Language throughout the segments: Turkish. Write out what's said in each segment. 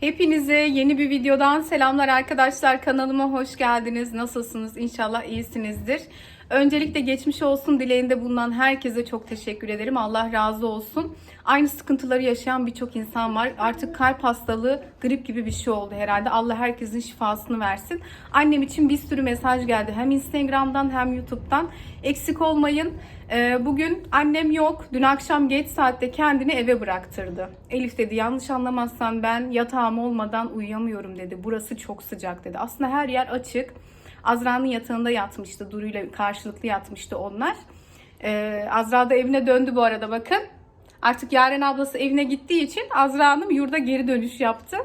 Hepinize yeni bir videodan selamlar arkadaşlar. Kanalıma hoş geldiniz. Nasılsınız? İnşallah iyisinizdir. Öncelikle geçmiş olsun dileğinde bulunan herkese çok teşekkür ederim. Allah razı olsun. Aynı sıkıntıları yaşayan birçok insan var. Artık kalp hastalığı, grip gibi bir şey oldu herhalde. Allah herkesin şifasını versin. Annem için bir sürü mesaj geldi. Hem Instagram'dan hem YouTube'dan. Eksik olmayın. Ee, Bugün annem yok. Dün akşam geç saatte kendini eve bıraktırdı. Elif dedi yanlış anlamazsan ben yatağım olmadan uyuyamıyorum dedi. Burası çok sıcak dedi. Aslında her yer açık. Azra'nın yatağında yatmıştı. Duru ile karşılıklı yatmıştı onlar. Ee, Azra da evine döndü bu arada bakın. Artık Yaren ablası evine gittiği için Azra Hanım yurda geri dönüş yaptı.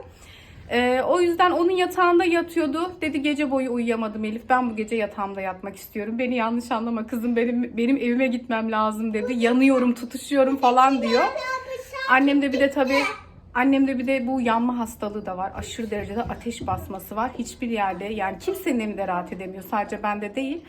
Ee, o yüzden onun yatağında yatıyordu. Dedi gece boyu uyuyamadım Elif. Ben bu gece yatağımda yatmak istiyorum. Beni yanlış anlama kızım benim benim evime gitmem lazım dedi. Yanıyorum, tutuşuyorum falan diyor. Annem de bir de tabii annemde bir de bu yanma hastalığı da var. Aşırı derecede ateş basması var. Hiçbir yerde yani kimsenin evinde rahat edemiyor. Sadece bende değil.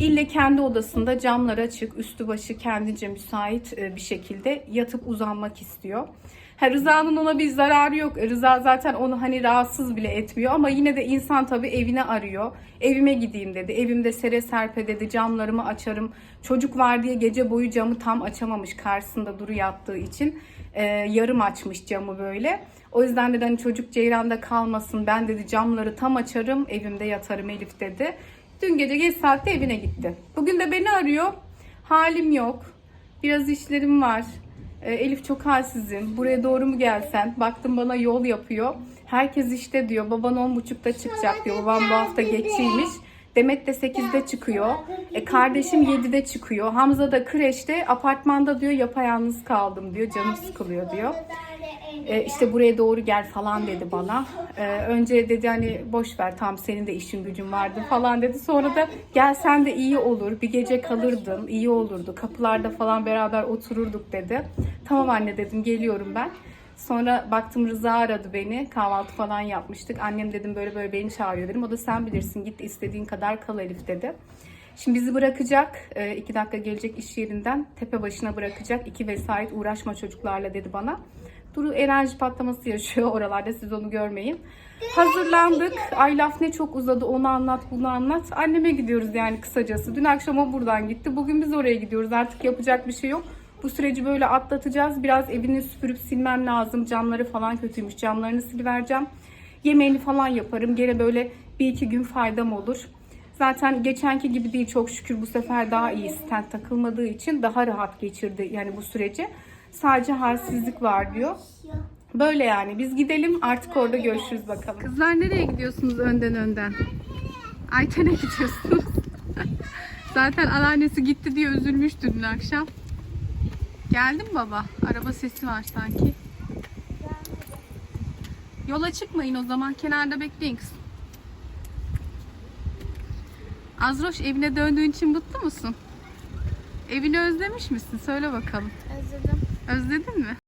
İlle kendi odasında camlar açık, üstü başı kendince müsait e, bir şekilde yatıp uzanmak istiyor. Ha, Rıza'nın ona bir zararı yok. Rıza zaten onu hani rahatsız bile etmiyor ama yine de insan tabii evine arıyor. Evime gideyim dedi. Evimde sere serpe dedi. Camlarımı açarım. Çocuk var diye gece boyu camı tam açamamış karşısında duru yattığı için. E, yarım açmış camı böyle. O yüzden dedi hani çocuk ceyranda kalmasın. Ben dedi camları tam açarım. Evimde yatarım Elif dedi. Dün gece geç saatte evine gitti. Bugün de beni arıyor. Halim yok. Biraz işlerim var. E, Elif çok halsizim. Buraya doğru mu gelsen? Baktım bana yol yapıyor. Herkes işte diyor. Baban 10.30'da çıkacak diyor. Babam bu hafta geçiymiş. Demet de 8'de çıkıyor. E, kardeşim 7'de çıkıyor. Hamza da kreşte. Apartmanda diyor yapayalnız kaldım diyor. Canım sıkılıyor diyor. E, işte buraya doğru gel falan dedi bana. E, önce dedi hani boş ver tam senin de işin gücün vardı falan dedi. Sonra da gelsen de iyi olur. Bir gece kalırdın iyi olurdu. Kapılarda falan beraber otururduk dedi. Tamam anne dedim geliyorum ben. Sonra baktım Rıza aradı beni. Kahvaltı falan yapmıştık. Annem dedim böyle böyle beni çağırıyor dedim. O da sen bilirsin git istediğin kadar kal Elif dedi. Şimdi bizi bırakacak. e, iki dakika gelecek iş yerinden. Tepe başına bırakacak. İki vesait uğraşma çocuklarla dedi bana. Duru enerji patlaması yaşıyor oralarda siz onu görmeyin. Hazırlandık. Ay laf ne çok uzadı onu anlat bunu anlat. Anneme gidiyoruz yani kısacası. Dün akşam o buradan gitti. Bugün biz oraya gidiyoruz. Artık yapacak bir şey yok. Bu süreci böyle atlatacağız. Biraz evini süpürüp silmem lazım. Camları falan kötüymüş. Camlarını silivereceğim. Yemeğini falan yaparım. Gene böyle bir iki gün faydam olur. Zaten geçenki gibi değil çok şükür bu sefer daha iyi stent takılmadığı için daha rahat geçirdi yani bu süreci. Sadece halsizlik var diyor. Böyle yani biz gidelim artık orada görüşürüz bakalım. Kızlar nereye gidiyorsunuz önden önden? Ayten'e gidiyorsunuz. Zaten anneannesi gitti diye üzülmüştü dün akşam. Geldi mi baba? Araba sesi var sanki. Yola çıkmayın o zaman. Kenarda bekleyin kız. Azroş evine döndüğün için mutlu musun? Evini özlemiş misin? Söyle bakalım. Özledim. Özledin mi?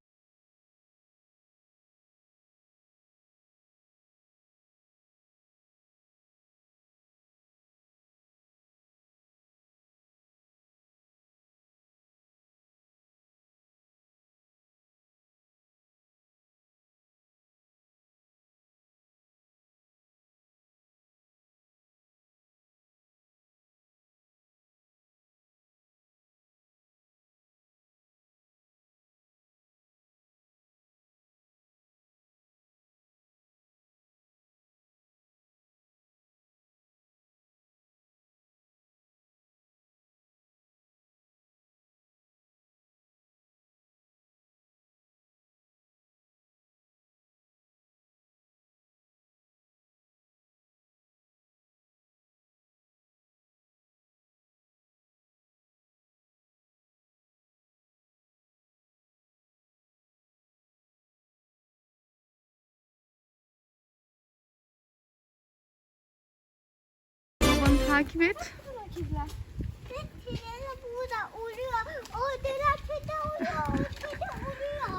Takip et.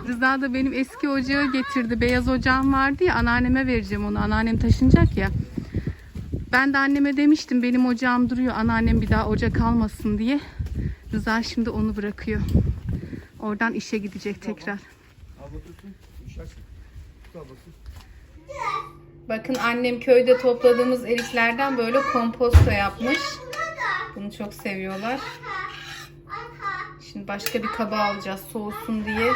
Rıza da benim eski ocağı getirdi. Beyaz ocağım vardı ya anneanneme vereceğim onu. Anneannem taşınacak ya. Ben de anneme demiştim benim ocağım duruyor. Anneannem bir daha ocak almasın diye. Rıza şimdi onu bırakıyor. Oradan işe gidecek tekrar. Al bakıyorsun, düşersin. Tut al bakayım. Bakın annem köyde topladığımız eriklerden böyle komposto yapmış. Bunu çok seviyorlar. Şimdi başka bir kaba alacağız soğusun diye.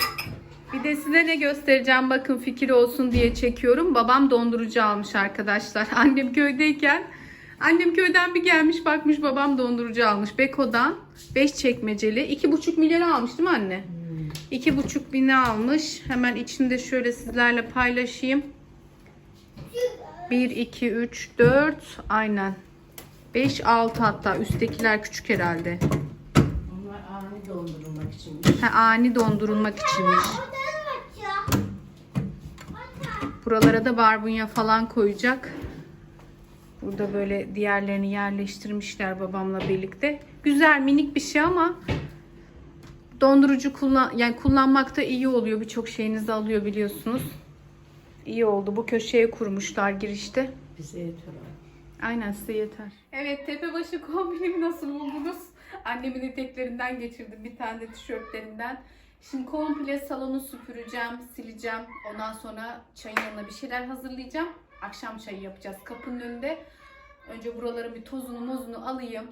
Bir de size ne göstereceğim bakın fikir olsun diye çekiyorum. Babam dondurucu almış arkadaşlar. Annem köydeyken annem köyden bir gelmiş bakmış babam dondurucu almış. Beko'dan 5 çekmeceli. 2,5 milyara almış değil mi anne? 2,5 bine almış. Hemen içinde şöyle sizlerle paylaşayım. 1, 2, 3, 4 aynen. 5, 6 hatta üsttekiler küçük herhalde. Onlar ani dondurulmak için. Ha, ani dondurulmak içinmiş. Buralara da barbunya falan koyacak. Burada böyle diğerlerini yerleştirmişler babamla birlikte. Güzel minik bir şey ama dondurucu kullan yani kullanmakta iyi oluyor. Birçok şeyinizi alıyor biliyorsunuz. İyi oldu. Bu köşeye kurmuşlar girişte. Bize yeter abi. Aynen size yeter. Evet tepebaşı kombinimi nasıl buldunuz? Annemin eteklerinden geçirdim bir tane de tişörtlerinden. Şimdi komple salonu süpüreceğim, sileceğim. Ondan sonra çayın yanına bir şeyler hazırlayacağım. Akşam çayı yapacağız kapının önünde. Önce buraların bir tozunu mozunu alayım.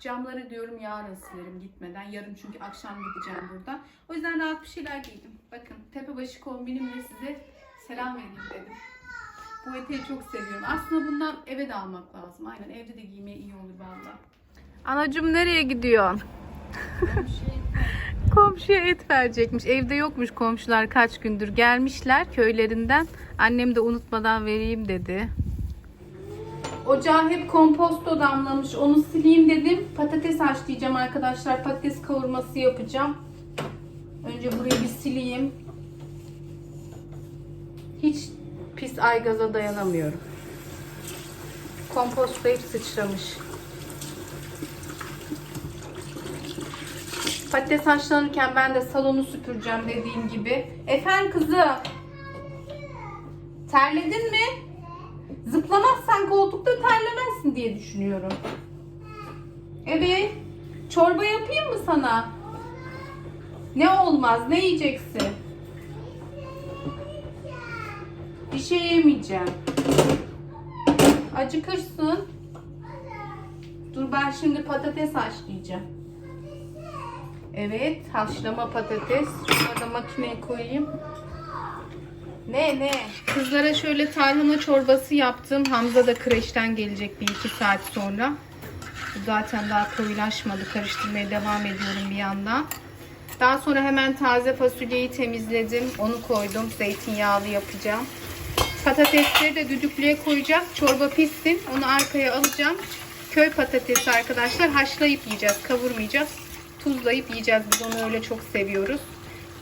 Camları diyorum yarın silerim gitmeden. Yarın çünkü akşam gideceğim buradan. O yüzden rahat bir şeyler giydim. Bakın tepebaşı kombinimle size selam vereyim dedim. Bu eteği çok seviyorum. Aslında bundan eve de almak lazım. Aynen evde de giymeye iyi olur valla. Anacım nereye gidiyorsun? Komşuya et verecekmiş. Evde yokmuş komşular kaç gündür. Gelmişler köylerinden. Annem de unutmadan vereyim dedi. Ocağa hep komposto damlamış. Onu sileyim dedim. Patates haşlayacağım arkadaşlar. Patates kavurması yapacağım. Önce burayı bir sileyim. Hiç pis aygaza dayanamıyorum. Komposto hep sıçramış. Patates haşlanırken ben de salonu süpüreceğim dediğim gibi. Efendim kızım. Terledin mi? Zıplamazsan koltukta terlemezsin diye düşünüyorum. Evet. Çorba yapayım mı sana? Ne olmaz? Ne yiyeceksin? Şey yemeyeceğim. Acıkırsın. Dur ben şimdi patates haşlayacağım. Evet, haşlama patates. Şunları da makineye koyayım. Ne ne? Kızlara şöyle tarhana çorbası yaptım. Hamza da kreşten gelecek bir iki saat sonra. Zaten daha koyulaşmadı. Karıştırmaya devam ediyorum bir yandan. Daha sonra hemen taze fasulyeyi temizledim. Onu koydum. Zeytinyağlı yapacağım. Patatesleri de düdüklüye koyacağım. Çorba pişsin. Onu arkaya alacağım. Köy patatesi arkadaşlar haşlayıp yiyeceğiz. Kavurmayacağız. Tuzlayıp yiyeceğiz. Biz onu öyle çok seviyoruz.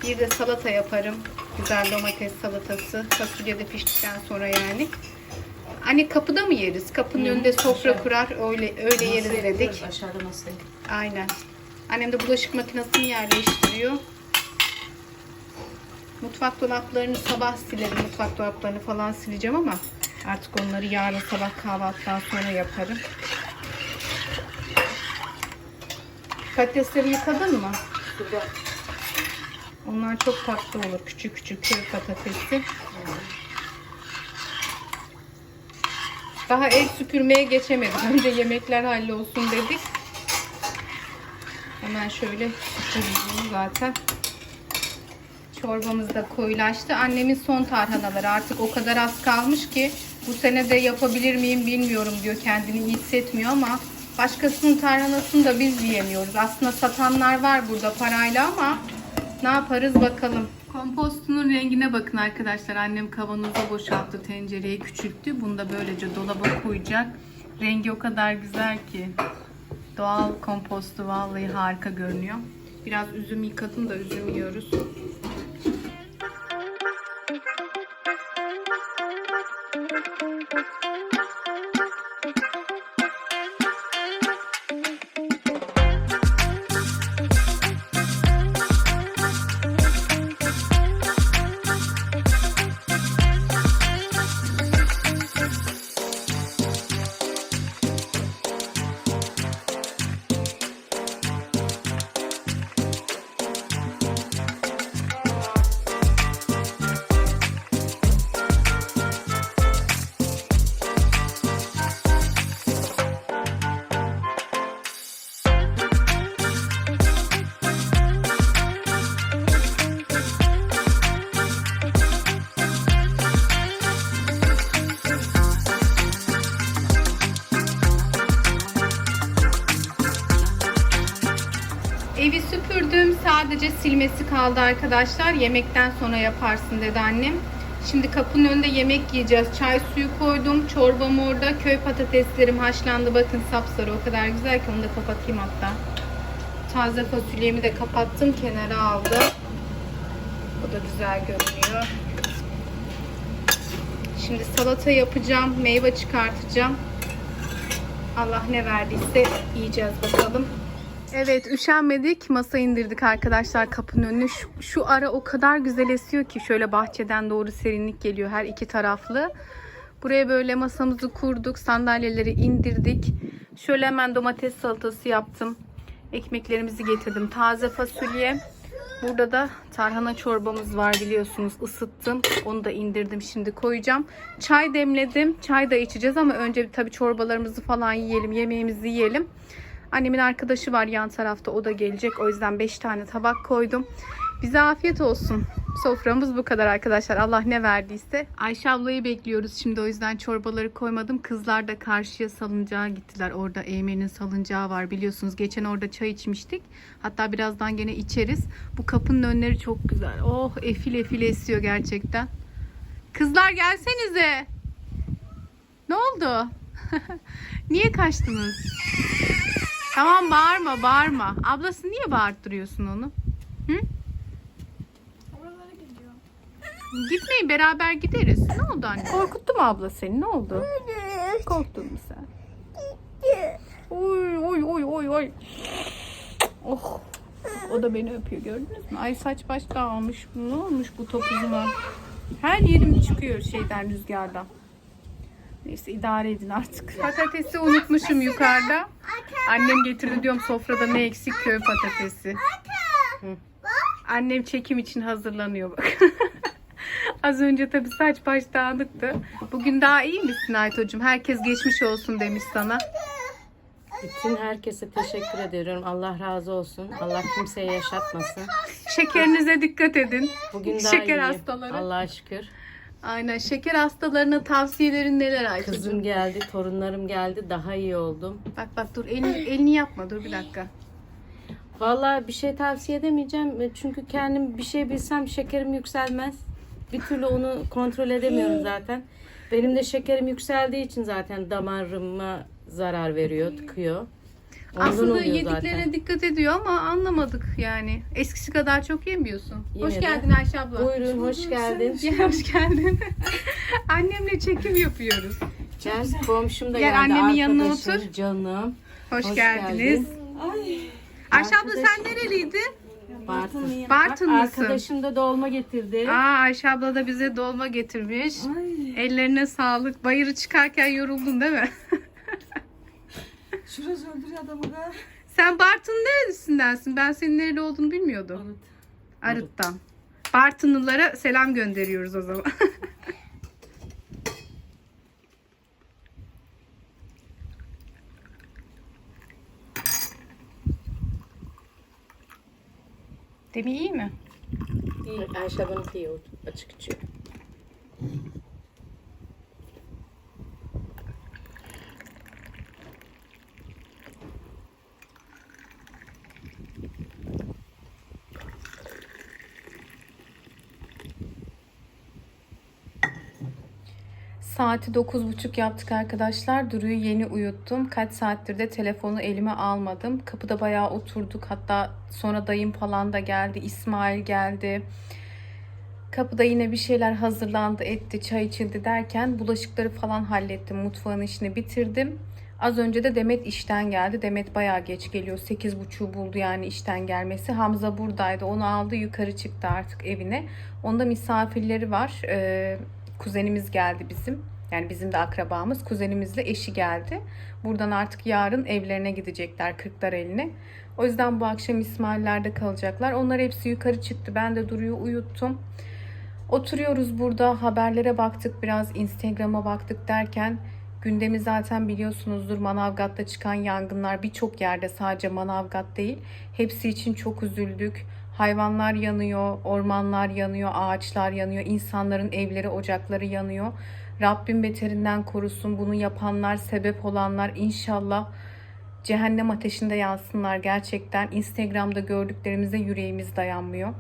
Bir de salata yaparım. Güzel domates salatası. Fasulye de piştikten sonra yani. Hani kapıda mı yeriz? Kapının önünde sofra kurar. Öyle öyle yeriz dedik. Aşağıda masaya. Aynen. Annem de bulaşık makinesini yerleştiriyor. Mutfak dolaplarını sabah silerim. Mutfak dolaplarını falan sileceğim ama artık onları yarın sabah kahvaltıdan sonra yaparım. Patatesleri yıkadın mı? Suda. Onlar çok tatlı olur. Küçük küçük köy patatesi. Daha ev süpürmeye geçemedik. Önce yemekler hallolsun dedik. Hemen şöyle süpüreyim zaten. Çorbamız da koyulaştı. Annemin son tarhanaları artık o kadar az kalmış ki bu sene de yapabilir miyim bilmiyorum diyor. Kendini iyi hissetmiyor ama başkasının tarhanasını da biz yiyemiyoruz. Aslında satanlar var burada parayla ama ne yaparız bakalım. Kompostunun rengine bakın arkadaşlar. Annem kavanoza boşalttı tencereyi küçülttü. Bunu da böylece dolaba koyacak. Rengi o kadar güzel ki. Doğal kompostu vallahi harika görünüyor. Biraz üzüm yıkadım da üzüm yiyoruz. Sadece silmesi kaldı arkadaşlar. Yemekten sonra yaparsın dedi annem. Şimdi kapının önünde yemek yiyeceğiz. Çay suyu koydum. Çorbam orada. Köy patateslerim haşlandı. Bakın sapsarı o kadar güzel ki onu da kapatayım hatta. Taze fasulyemi de kapattım. Kenara aldı. O da güzel görünüyor. Şimdi salata yapacağım. Meyve çıkartacağım. Allah ne verdiyse yiyeceğiz bakalım. Evet üşenmedik. Masa indirdik arkadaşlar kapının önüne. Şu, şu ara o kadar güzel esiyor ki şöyle bahçeden doğru serinlik geliyor her iki taraflı. Buraya böyle masamızı kurduk. Sandalyeleri indirdik. Şöyle hemen domates salatası yaptım. Ekmeklerimizi getirdim. Taze fasulye. Burada da tarhana çorbamız var biliyorsunuz. Isıttım. Onu da indirdim. Şimdi koyacağım. Çay demledim. Çay da içeceğiz ama önce tabii çorbalarımızı falan yiyelim. Yemeğimizi yiyelim. Annemin arkadaşı var yan tarafta. O da gelecek. O yüzden 5 tane tabak koydum. Bize afiyet olsun. Soframız bu kadar arkadaşlar. Allah ne verdiyse. Ayşe ablayı bekliyoruz şimdi. O yüzden çorbaları koymadım. Kızlar da karşıya salıncağa gittiler. Orada Eymen'in salıncağı var biliyorsunuz. Geçen orada çay içmiştik. Hatta birazdan gene içeriz. Bu kapının önleri çok güzel. Oh efil efil esiyor gerçekten. Kızlar gelsenize. Ne oldu? Niye kaçtınız? Tamam bağırma bağırma. Ablası niye bağırttırıyorsun onu? Hı? Oralara gidiyor. Gitmeyin beraber gideriz. Ne oldu anne? Korkuttu mu abla seni? Ne oldu? Korktun mu sen? Oy oy oy oy oy. Oh. O da beni öpüyor gördünüz mü? Ay saç baş dağılmış. Ne olmuş bu topuzuma? Her yerim çıkıyor şeyden rüzgardan. Neyse idare edin artık. Patatesi unutmuşum yukarıda. Annem getirdi diyorum sofrada ne eksik köy patatesi. Annem çekim için hazırlanıyor bak. Az önce tabii saç baş dağınıktı. Bugün daha iyi misin Aytocuğum? Herkes geçmiş olsun demiş sana. Bütün herkese teşekkür ediyorum. Allah razı olsun. Allah kimseye yaşatmasın. Şekerinize dikkat edin. Bugün daha Şeker iyiyim. hastaları. Allah'a şükür. Aynen. Şeker hastalarına tavsiyelerin neler Aytocuğum? Kızım geldi, torunlarım geldi. Daha iyi oldum. Bak bak dur elini, elini yapma dur bir dakika. Vallahi bir şey tavsiye edemeyeceğim. Çünkü kendim bir şey bilsem şekerim yükselmez. Bir türlü onu kontrol edemiyorum zaten. Benim de şekerim yükseldiği için zaten damarıma zarar veriyor, tıkıyor. Ondan Aslında oluyor yediklerine zaten. dikkat ediyor ama anlamadık yani. Eskisi kadar çok yemiyorsun. Hoş Yemedim. geldin Ayşe abla. Buyurun, hoş geldin. Gel hoş geldin. Annemle çekim yapıyoruz. Gel, komşum da Gel geldi. annemin yanına arkadaşım, otur. Canım. Hoş, Hoş geldiniz. geldin. Ayşe abla sen nereliydin? Bartın. Bartın Bak, mısın? Arkadaşım da dolma getirdi. Aa Ayşe abla da bize dolma getirmiş. Ellerine sağlık. Bayırı çıkarken yoruldun değil mi? Şurası öldürüyor adamı da. Sen Bartın neresindensin? Ben senin nereli olduğunu bilmiyordum. Arıt'tan. Bartınlılara selam gönderiyoruz o zaman. Demi iyi mi? İyi. Ayşe bana iyi oldu. Açık içiyor. Saati 9.30 yaptık arkadaşlar. Duru'yu yeni uyuttum. Kaç saattir de telefonu elime almadım. Kapıda bayağı oturduk. Hatta sonra dayım falan da geldi. İsmail geldi. Kapıda yine bir şeyler hazırlandı, etti, çay içildi derken bulaşıkları falan hallettim. Mutfağın işini bitirdim. Az önce de Demet işten geldi. Demet bayağı geç geliyor. 8.30'u buldu yani işten gelmesi. Hamza buradaydı. Onu aldı yukarı çıktı artık evine. Onda misafirleri var. Ee, kuzenimiz geldi bizim. Yani bizim de akrabamız. Kuzenimizle eşi geldi. Buradan artık yarın evlerine gidecekler Kırklar eline. O yüzden bu akşam İsmailler'de kalacaklar. Onlar hepsi yukarı çıktı. Ben de Duru'yu uyuttum. Oturuyoruz burada haberlere baktık biraz Instagram'a baktık derken gündemi zaten biliyorsunuzdur Manavgat'ta çıkan yangınlar birçok yerde sadece Manavgat değil hepsi için çok üzüldük. Hayvanlar yanıyor, ormanlar yanıyor, ağaçlar yanıyor, insanların evleri, ocakları yanıyor. Rabbim beterinden korusun bunu yapanlar, sebep olanlar inşallah cehennem ateşinde yansınlar gerçekten. Instagram'da gördüklerimize yüreğimiz dayanmıyor.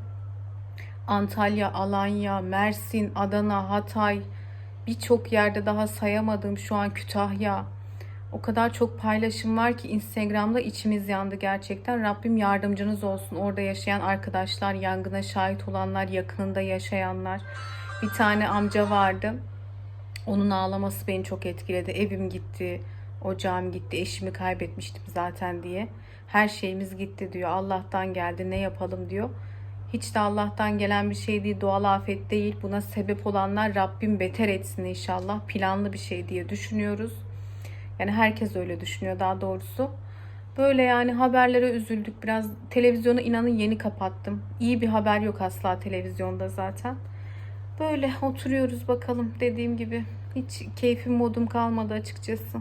Antalya, Alanya, Mersin, Adana, Hatay, birçok yerde daha sayamadığım şu an Kütahya. O kadar çok paylaşım var ki Instagram'da içimiz yandı gerçekten. Rabbim yardımcınız olsun. Orada yaşayan arkadaşlar, yangına şahit olanlar, yakınında yaşayanlar. Bir tane amca vardı. Onun ağlaması beni çok etkiledi. Evim gitti, ocağım gitti, eşimi kaybetmiştim zaten diye. Her şeyimiz gitti diyor. Allah'tan geldi ne yapalım diyor. Hiç de Allah'tan gelen bir şey değil, doğal afet değil. Buna sebep olanlar Rabbim beter etsin inşallah. Planlı bir şey diye düşünüyoruz. Yani herkes öyle düşünüyor daha doğrusu. Böyle yani haberlere üzüldük biraz. Televizyonu inanın yeni kapattım. İyi bir haber yok asla televizyonda zaten. Böyle oturuyoruz bakalım dediğim gibi. Hiç keyfim modum kalmadı açıkçası.